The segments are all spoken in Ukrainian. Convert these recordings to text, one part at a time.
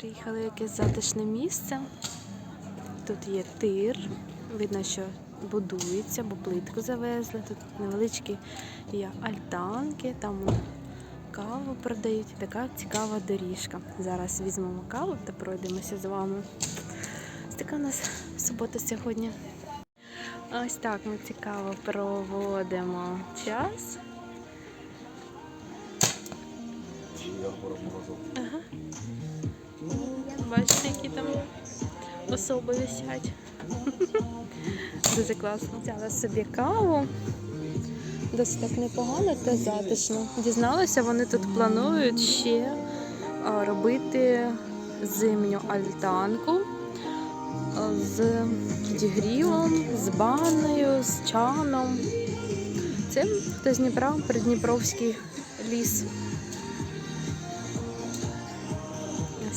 Приїхали в якесь затишне місце. Тут є тир. Видно, що будується, бо плитку завезли. Тут невеличкі є альтанки, там каву продають. Така цікава доріжка. Зараз візьмемо каву та пройдемося з вами. Така у нас субота сьогодні. Ось так ми цікаво проводимо час. Ага. Бачите, які там особи висять. Дуже класно. Взяла собі каву. Досить так непогано та затишно. Дізналася, вони тут планують ще робити зимню альтанку з дігрівом, з банею, з чаном. Це з Дніпра, Придніпровський ліс.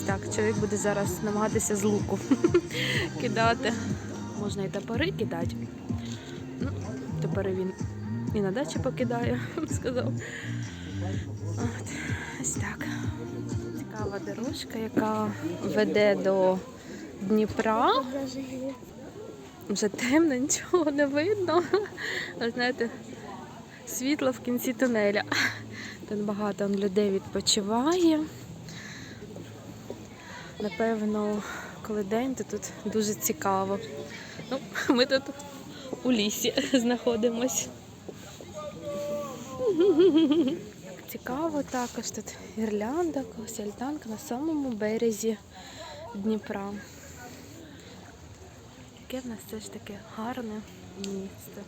Так, чоловік буде зараз намагатися з луку кидати. Можна і топори кидати. Ну, топори він і на дачі покидає, сказав. От, ось так. Цікава дорожка, яка веде до Дніпра. Вже темно, нічого не видно. Але знаєте, світло в кінці тунеля. Тут багато людей відпочиває. Напевно, коли день, то тут дуже цікаво. Ну, ми тут у лісі знаходимось. Цікаво також тут гірлянда, ось на самому березі Дніпра. Яке в нас все ж таки гарне місце.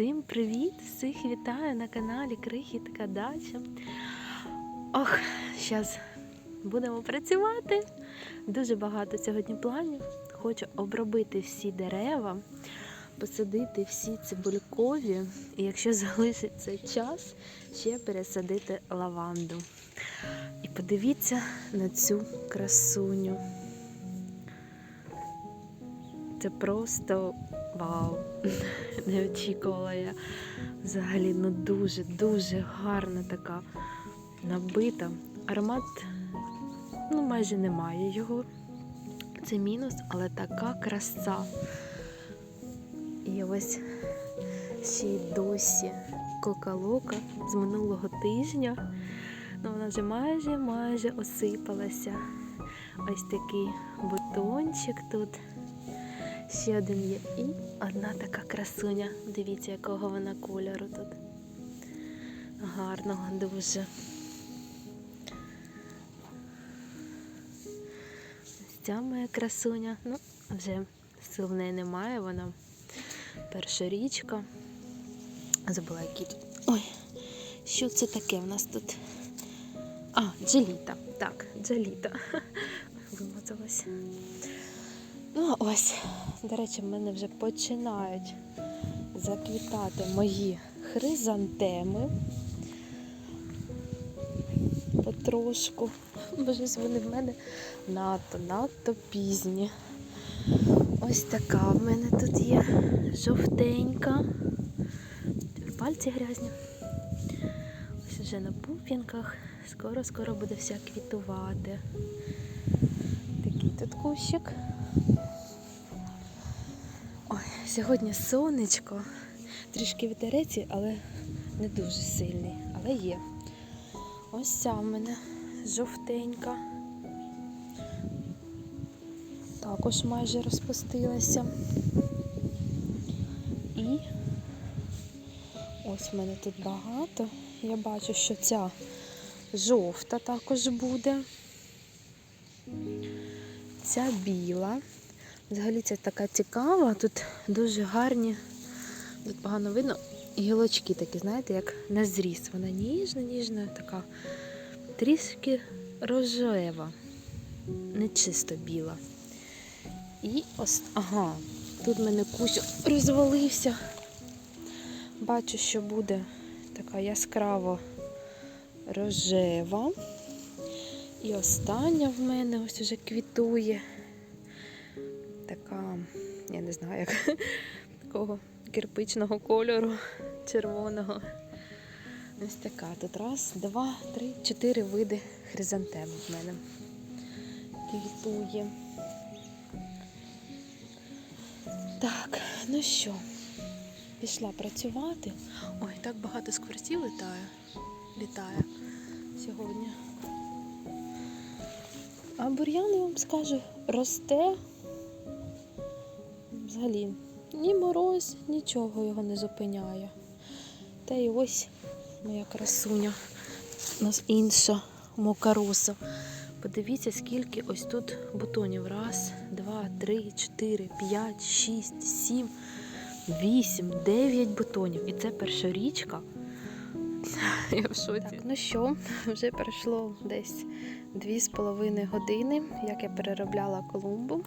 Всім привіт! Всіх вітаю на каналі Крихітка Дача. Ох, зараз будемо працювати. Дуже багато сьогодні планів. Хочу обробити всі дерева, посадити всі цибулькові, і якщо залишиться час, ще пересадити лаванду. І подивіться на цю красуню. Це просто вау! Не очікувала я взагалі ну дуже, дуже гарна така набита. Аромат ну майже немає його. Це мінус, але така краса. І ось ще й досі кока-лока з минулого тижня. Ну, вона вже майже майже осипалася. Ось такий бутончик тут. Ще один є і одна така красуня. Дивіться, якого вона кольору тут. Гарного дуже. Ця моя красуня. Ну, вже сил в неї немає, вона перша річка. Забула, тут. Ой, що це таке в нас тут? А, джеліта. Так, джеліта. Вимазалась. Ну, ось, до речі, в мене вже починають заквітати мої хризантеми. Потрошку. Бо вони в мене надто, надто пізні. Ось така в мене тут є жовтенька. Пальці грязні. Ось вже на пуп'янках. Скоро-скоро буде вся квітувати. Такий тут кущик. Сьогодні сонечко, трішки вітерець, але не дуже сильний, але є. Ось ця в мене жовтенька. Також майже розпустилася. І Ось в мене тут багато. Я бачу, що ця жовта також буде. Ця біла. Взагалі ця така цікава. Тут дуже гарні, тут погано видно. Гілочки такі, знаєте, як на зріз. Вона ніжна, ніжна, така трішки рожева, не чисто біла. І ось, ага, тут мене кущ розвалився. Бачу, що буде така яскраво рожева. І остання в мене ось уже квітує. Така, я не знаю, як такого кирпичного кольору, червоного. Ось така. Тут раз, два, три, чотири види хризантем в мене квітує. Так, ну що, пішла працювати. Ой, так багато скворців літає. Літає сьогодні. А бур'ян, я вам скажу, росте. Взагалі, ні мороз, нічого його не зупиняє. Та й ось моя красуня. У нас інша мокароса. Подивіться, скільки ось тут бутонів. Раз, два, три, чотири, п'ять, шість, сім, вісім, дев'ять бутонів. І це першорічка. Я в шоці. Так, ну що, вже пройшло десь дві з половиною години, як я переробляла колумбу.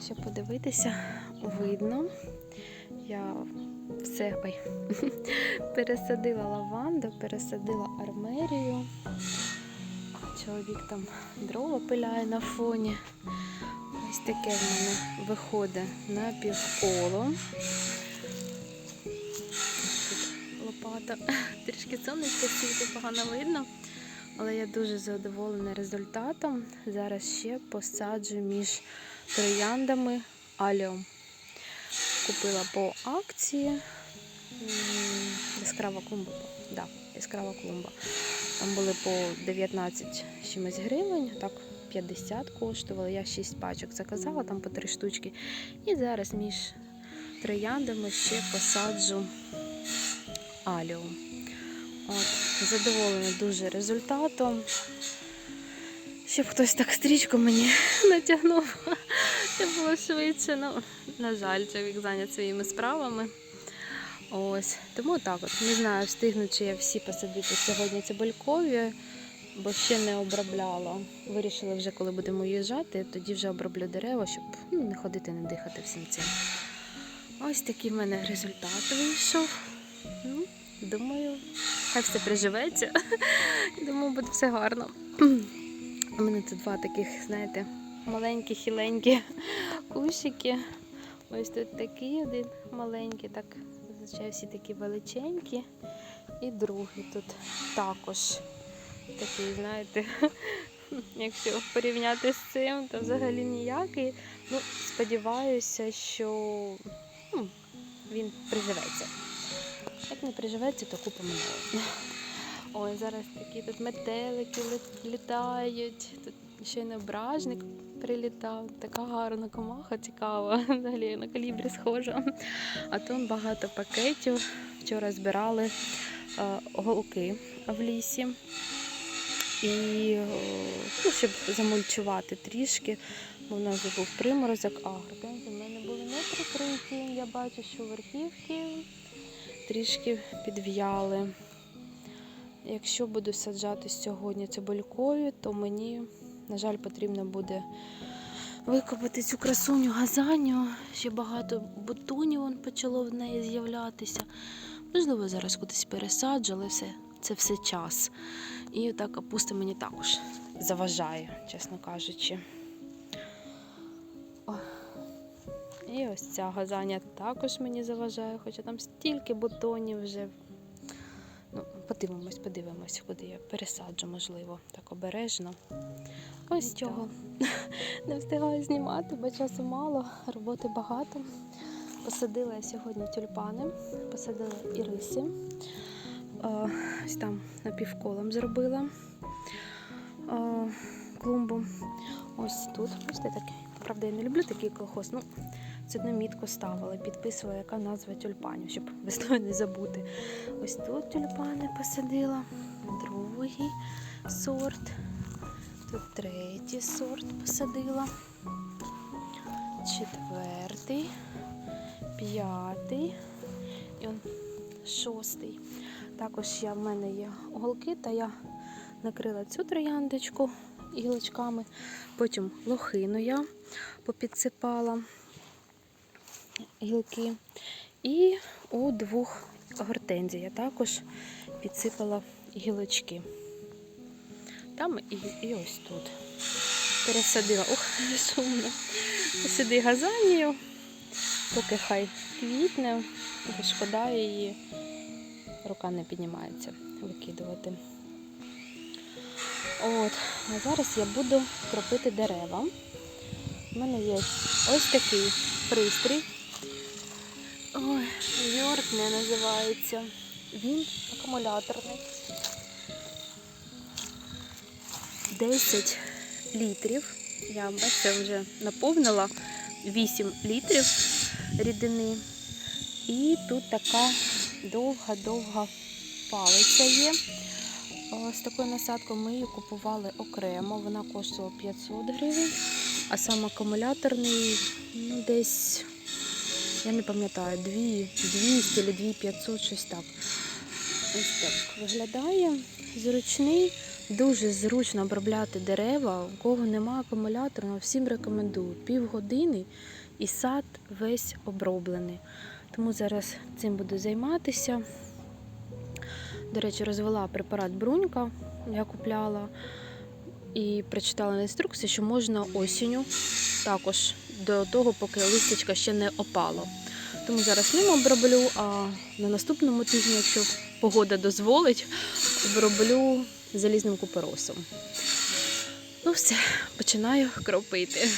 Якщо подивитися, видно. Я все ой, пересадила лаванду, пересадила армерію. Чоловік там дрова пиляє на фоні. Ось таке в мене виходить на півколо. Тут лопата. Трішки сонечко світить, погано видно. Але я дуже задоволена результатом. Зараз ще посаджу між трояндами аліум. Купила по акції. Яскрава клумба. Да, яскрава клумба. Там були по 19 чимось гривень, так 50 коштувало. Я 6 пачок заказала, там по 3 штучки. І зараз між трояндами ще посаджу аліум. От, задоволена дуже результатом. Щоб хтось так стрічку мені натягнув, щоб було швидше. Ну, на жаль, чоловік зайнят своїми справами. Ось. Тому так от. Не знаю, встигну, чи я всі посадити сьогодні цибулькові, бо ще не обробляла. Вирішила вже, коли будемо їжджати, тоді вже оброблю дерева, щоб ну, не ходити, не дихати всім цим. Ось такий в мене результат вийшов. Ну, думаю, хай все приживеться. Думаю, буде все гарно. У мене тут два таких, знаєте, маленькі, хіленькі кущики. Ось тут такий один маленький, так зазвичай всі такі величенькі. І другий тут також такий, знаєте, якщо порівняти з цим, то взагалі ніякий. Ну, сподіваюся, що ну, він приживеться. Як не приживеться, то купимо. Ой, зараз такі тут метелики літають. Тут ще й ображник прилітав. Така гарна комаха, цікава. Взагалі на калібрі схожа. А тут багато пакетів. Вчора збирали е, голки в лісі. І е, ну, щоб замульчувати трішки, бо в нас був приморозок, а грабенки в мене були не прикриті. Я бачу, що верхівки трішки підв'яли. Якщо буду саджати сьогодні цибулькові, то мені, на жаль, потрібно буде викопати цю красуню газаню. Ще багато бутонів почало в неї з'являтися. Можливо, зараз кудись пересаджу, але все, це все час. І так капуста мені також заважає, чесно кажучи. І ось ця газаня також мені заважає, хоча там стільки бутонів вже. Ну, подивимось, подивимось, куди я пересаджу, можливо, так обережно. Ось цього. Не встигаю знімати, бо часу мало, роботи багато. Посадила я сьогодні тюльпани, посадила іриси. Е, Ось там напівколом зробила е, клумбу. Ось тут. Бачите, такий. Правда, я не люблю такий колхоз. Ну, це одну мітку ставила, підписувала, яка назва тюльпанів, щоб весною не забути. Ось тут тюльпани посадила, другий сорт, тут третій сорт посадила, четвертий, п'ятий і он шостий. Також я, в мене є голки, та я накрила цю трояндочку гілочками. Потім лохину я попідсипала гілки. І у двох гортензій я також підсипала гілочки. Там і, і ось тут. Пересадила. Ух, шумно. Сюди газанію, поки хай квітне, шкода її. Рука не піднімається викидувати. От, а зараз я буду кропити дерева. У мене є ось такий пристрій. Ой, не називається. Він акумуляторний. 10 літрів. Я бачите, вже наповнила 8 літрів рідини. І тут така довга-довга палиця є. З такою насадкою ми її купували окремо, вона коштувала 500 гривень, а сам акумуляторний ну, десь, я не пам'ятаю, 200 або 2500, щось так. Ось так виглядає. Зручний, дуже зручно обробляти дерева. У кого немає акумуляторного, всім рекомендую. Півгодини і сад весь оброблений. Тому зараз цим буду займатися. До речі, розвела препарат Брунька, я купляла і прочитала на інструкції, що можна осінню також до того, поки листячка ще не опало. Тому зараз ним оброблю, а на наступному тижні, якщо погода дозволить, оброблю залізним куперосом. Ну все, починаю кропити.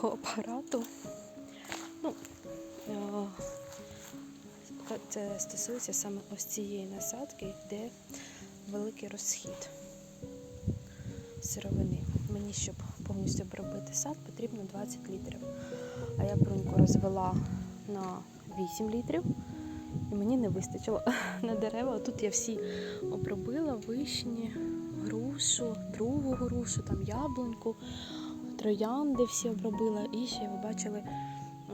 Цього апарату. Ну, а, це стосується саме ось цієї насадки, де великий розхід сировини. Мені, щоб повністю обробити сад, потрібно 20 літрів. А я бруньку розвела на 8 літрів. І мені не вистачило на дерева. Тут я всі обробила вишні, грушу, другу грушу, там яблуньку, троянди всі обробила. І ще ви бачили,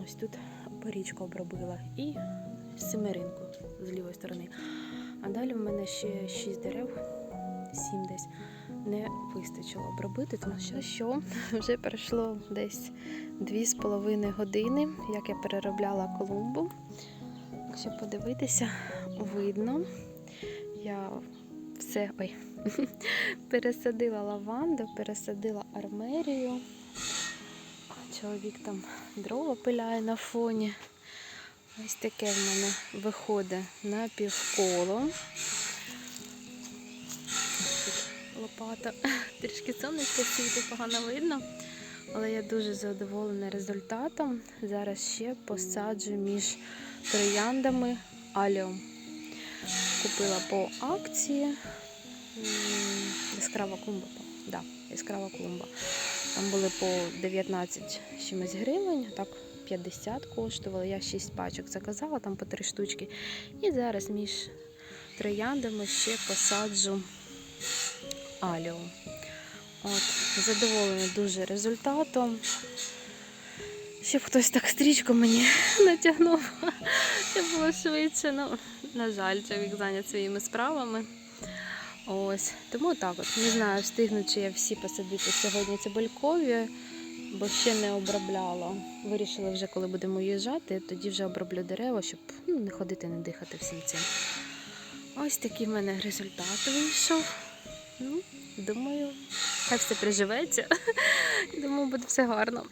ось тут порічку обробила і семеринку з лівої сторони. А далі в мене ще 6 дерев, 7 десь не вистачило обробити, тому що, що вже пройшло десь 2,5 години, як я переробляла колумбу. Якщо подивитися, видно, я все ой, пересадила лаванду, пересадила армерію. Чоловік там дрова пиляє на фоні. Ось таке в мене виходить на півколо. Лопата. Трішки сонечко світить, погано видно. Але я дуже задоволена результатом. Зараз ще посаджу між трояндами аліум. Купила по акції. Яскрава клумба. Да, яскрава клумба. Там були по 19 з чимось гривень, так 50 коштували. Я 6 пачок заказала, там по 3 штучки. І зараз між трояндами ще посаджу аліум. От, задоволена дуже результатом. Щоб хтось так стрічку мені натягнув, щоб було швидше. Ну, на жаль, чоловік зайнят своїми справами. Ось. Тому так от. Не знаю, встигну, чи я всі посадити сьогодні цибулькові, бо ще не обробляла. Вирішила вже, коли будемо їжджати, тоді вже оброблю дерева, щоб ну, не ходити, не дихати всім цим. Ось такий в мене результат вийшов. Ну, думаю, хай все приживеться. Думаю, буде все гарно.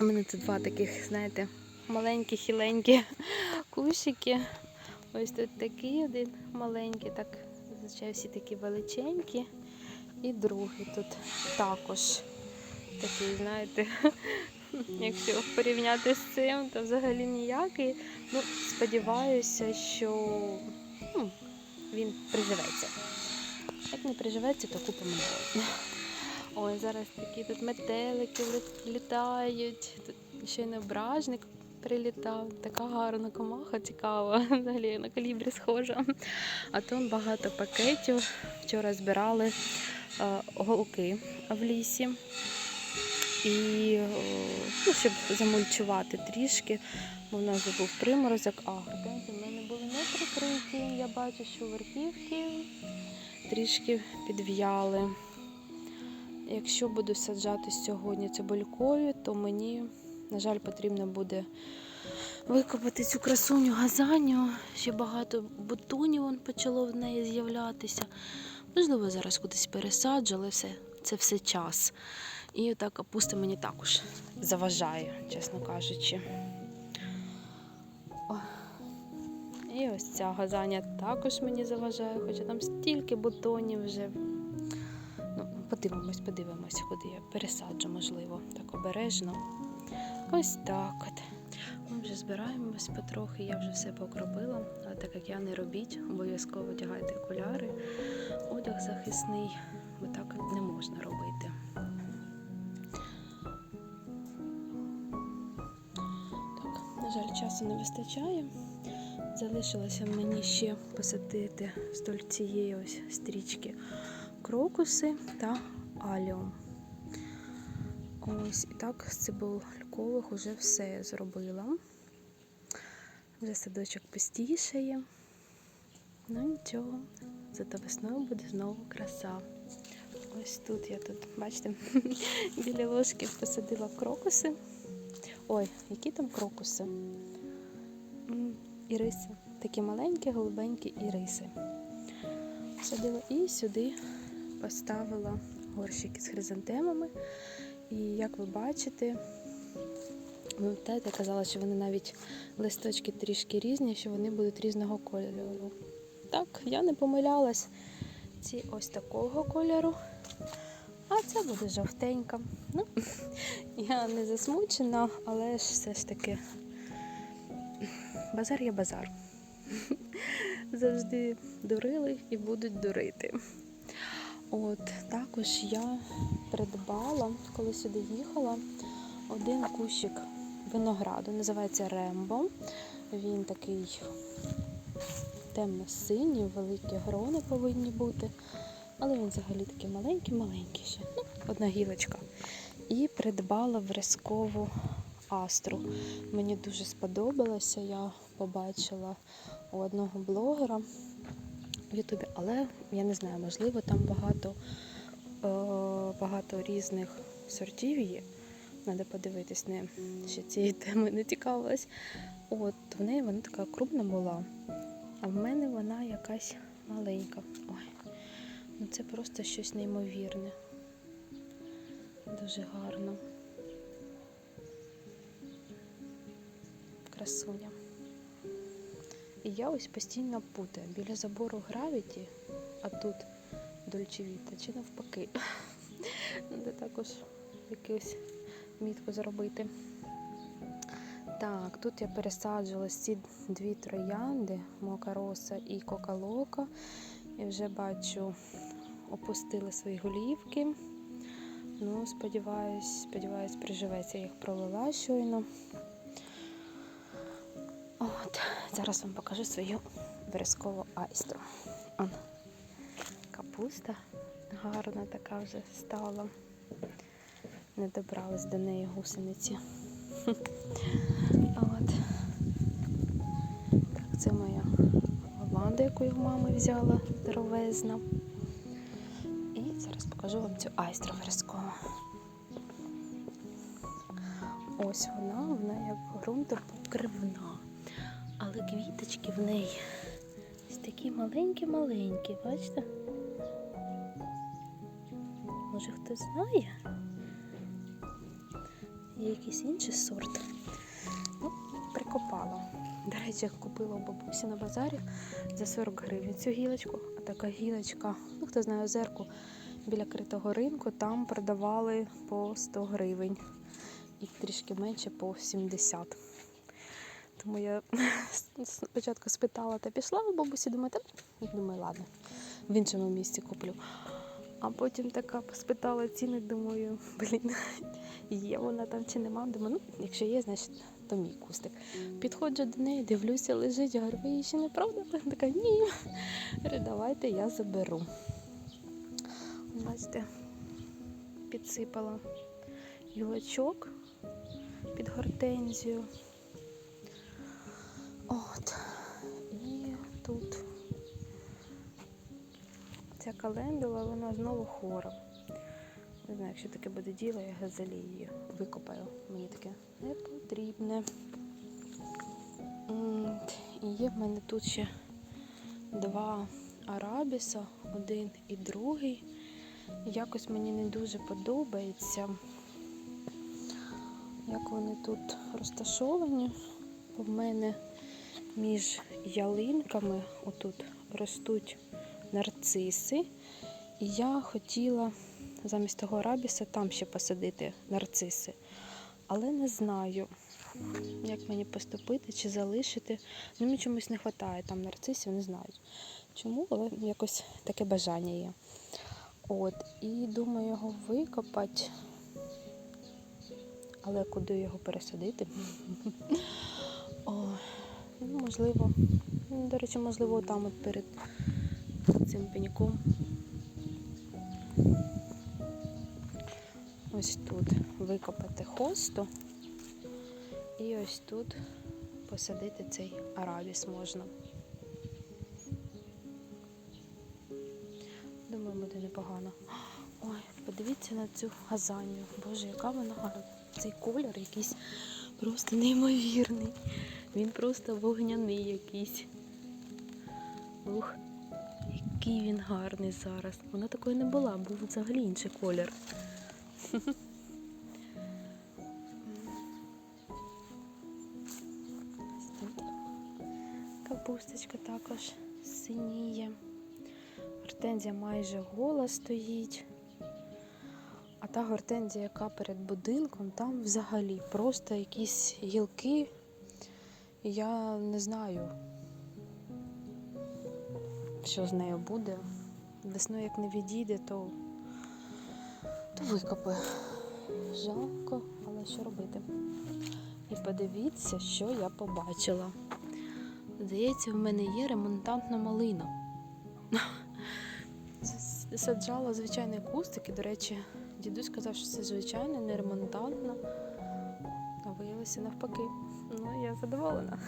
У мене тут два таких, знаєте, маленькі, хіленькі кущики. Ось тут такий один маленький, так зазвичай всі такі величенькі. І другий тут також такий, знаєте, якщо порівняти з цим, то взагалі ніякий. Ну, сподіваюся, що ну, він приживеться. Як не приживеться, то купимо новий. Ой, зараз такі тут метелики літають. Тут ще й неображник прилітав. Така гарна комаха, цікава. Взагалі на калібрі схожа. А тут багато пакетів. Вчора збирали е, голки в лісі. І е, ну, щоб замульчувати трішки, бо в нас був приморозок, а гортензії в мене були не прикриті. Я бачу, що верхівки трішки підв'яли. Якщо буду саджати сьогодні цибулькою, то мені, на жаль, потрібно буде викопати цю красуню газаню. Ще багато бутонів вон почало в неї з'являтися. Можливо, зараз кудись пересаджу, але все, це все час. І так капуста мені також заважає, чесно кажучи. О. І ось ця газаня також мені заважає, хоча там стільки бутонів вже. Ну, подивимось, подивимось, куди я пересаджу, можливо, так обережно. Ось так от. Ми вже збираємось потрохи, я вже все покропила, але так як я не робіть, обов'язково одягайте окуляри, одяг захисний, бо так не можна робити. Так, на жаль, часу не вистачає. Залишилося мені ще посадити вздоль цієї ось стрічки крокуси та аліум. Ось і так з цибулькових вже все зробила. Вже садочок пустішає. Ну нічого, зато весною буде знову краса. Ось тут я тут, бачите, біля ложки посадила крокуси. Ой, які там крокуси? Іриси. Такі маленькі, голубенькі іриси. Садила і сюди поставила горщики з хризантемами. І як ви бачите, пам'ятаєте, я казала, що вони навіть листочки трішки різні, що вони будуть різного кольору. Так, я не помилялась. Ці ось такого кольору, а ця буде жовтенька. Ну, я не засмучена, але ж все ж таки базар є базар. Завжди дурили і будуть дурити. От також я придбала, коли сюди їхала, один кущик винограду, називається Рембо. Він такий темно-синій, великі грони повинні бути. Але він взагалі такий маленький-маленький ще. Ну, одна гілочка. І придбала врязкову астру. Мені дуже сподобалося. Я побачила у одного блогера в Ютубі, але я не знаю, можливо, там багато, е, багато різних сортів є. Треба подивитись, не ще цієї теми не цікавилась. От в неї вона така крупна була, а в мене вона якась маленька. Ой, ну це просто щось неймовірне. Дуже гарно. Красуня. І я ось постійно путаю біля забору гравіті, а тут дольчевіта, чи навпаки. Треба також якусь мітку зробити. Так, тут я пересаджувала ці дві троянди, Мокароса і Кокалока. І вже бачу, опустили свої голівки. Ну, сподіваюсь, сподіваюсь, приживеться. Я їх пролила щойно. От, зараз вам покажу свою верескову айстру. Капуста гарна така вже стала. Не добрались до неї гусениці. От. Так, це моя лаванда, яку я в мами взяла здоровезна. І зараз покажу вам цю айстру верескову. Ось вона, вона як ґрунтопокривна. Але квіточки в неї ось такі маленькі-маленькі, бачите? Може хтось знає? Є якийсь інший сорт. Ну, До речі, купила у бабусі на базарі за 40 гривень цю гілочку. А така гілочка, ну хто знає озерку, біля критого ринку, там продавали по 100 гривень. І трішки менше по 70. Тому я спочатку спитала та пішла у бабусі, думаю, та думаю, ладно, в іншому місці куплю. А потім така спитала ціни, думаю, блін, є вона там чи нема. Думаю, ну, якщо є, значить то мій кустик. Підходжу до неї, дивлюся, лежить, говорю, ви її ще не? Вона Така, ні. Говорю, давайте я заберу. Бачите, підсипала гілочок під гортензію. От. І тут ця календула, вона знову хвора. Не знаю, якщо таке буде діло, я газелі її викопаю. Мені таке не потрібне. І є в мене тут ще два арабіса, один і другий. Якось мені не дуже подобається, як вони тут розташовані. В мене між ялинками отут ростуть нарциси. І я хотіла замість того арабіса там ще посадити нарциси. Але не знаю, як мені поступити чи залишити. Ну, мені чомусь не вистачає там нарцисів, не знаю чому, але якось таке бажання є. От, і думаю його викопати. Але куди його пересадити? О, ну, можливо, до речі, можливо, там от перед цим пеньком. Ось тут викопати хосту. І ось тут посадити цей арабіс можна. Думаю, буде непогано. Ой, подивіться на цю газанію. Боже, яка вона гарна. Цей колір якийсь просто неймовірний. Він просто вогняний якийсь. Ух, який він гарний зараз. Вона такої не була, був взагалі інший колір. Капусточка також синіє. Гортензія майже гола стоїть. А та гортензія, яка перед будинком, там взагалі просто якісь гілки. Я не знаю, що з нею буде. Весною як не відійде, то, то викопаю. Жалко, але що робити? І подивіться, що я побачила. Здається, в мене є ремонтантна малина. Саджала звичайний кустик, і, до речі, дідусь сказав, що це звичайно, не ремонтантна. А виявилося навпаки. Ну, я задоволена.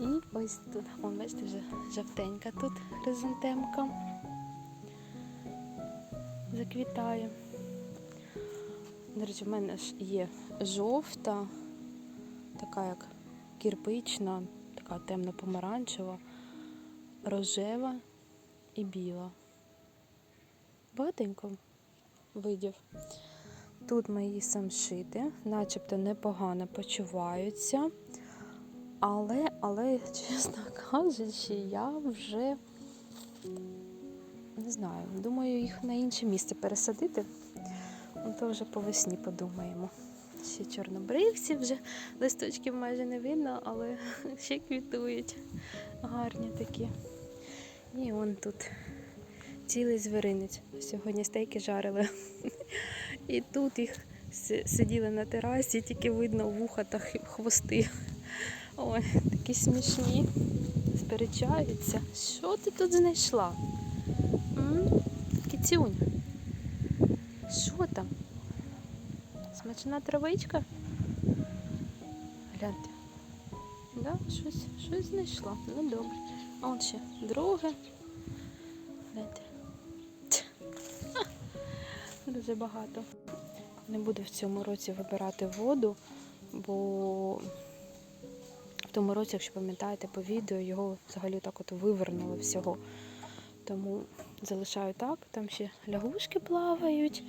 І ось тут, вон, бачите, вже жовтенька тут хризантемка. Заквітає. До речі, в мене ж є жовта, така як кірпична, така темно-помаранчева, рожева і біла. Багатенько видів. Тут мої самшити, начебто непогано почуваються. Але, але, чесно кажучи, я вже не знаю, думаю, їх на інше місце пересадити. Ну, то вже по весні подумаємо. Ще чорнобривці, вже листочків майже не видно, але ще квітують. Гарні такі. І он тут цілий звіринець. Сьогодні стейки жарили. І тут їх сиділи на терасі, тільки видно вуха та хвости. Ой, такі смішні. Сперечаються. Що ти тут знайшла? М? Кицюнь. Що там? Смачна травичка? Гляньте. Да, щось, щось знайшла. Ну добре. А от ще друге. Гляньте. Дуже багато. Не буду в цьому році вибирати воду, бо в тому році, якщо пам'ятаєте по відео, його взагалі так от вивернуло всього. Тому залишаю так, там ще лягушки плавають.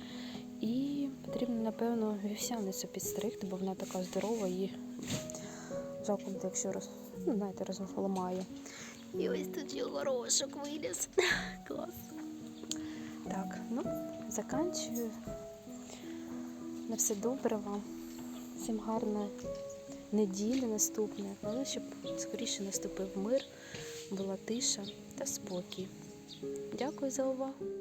І потрібно, напевно, вівсяницю підстригти, бо вона така здорова і Жалко, якщо роз, ну, знаєте, розламає. І ось тут ще горошок виліз. Клас. Так, ну, заканчую. На все добре вам. Всім гарної неділі наступне. Але щоб скоріше наступив мир, була тиша та спокій. Дякую за увагу.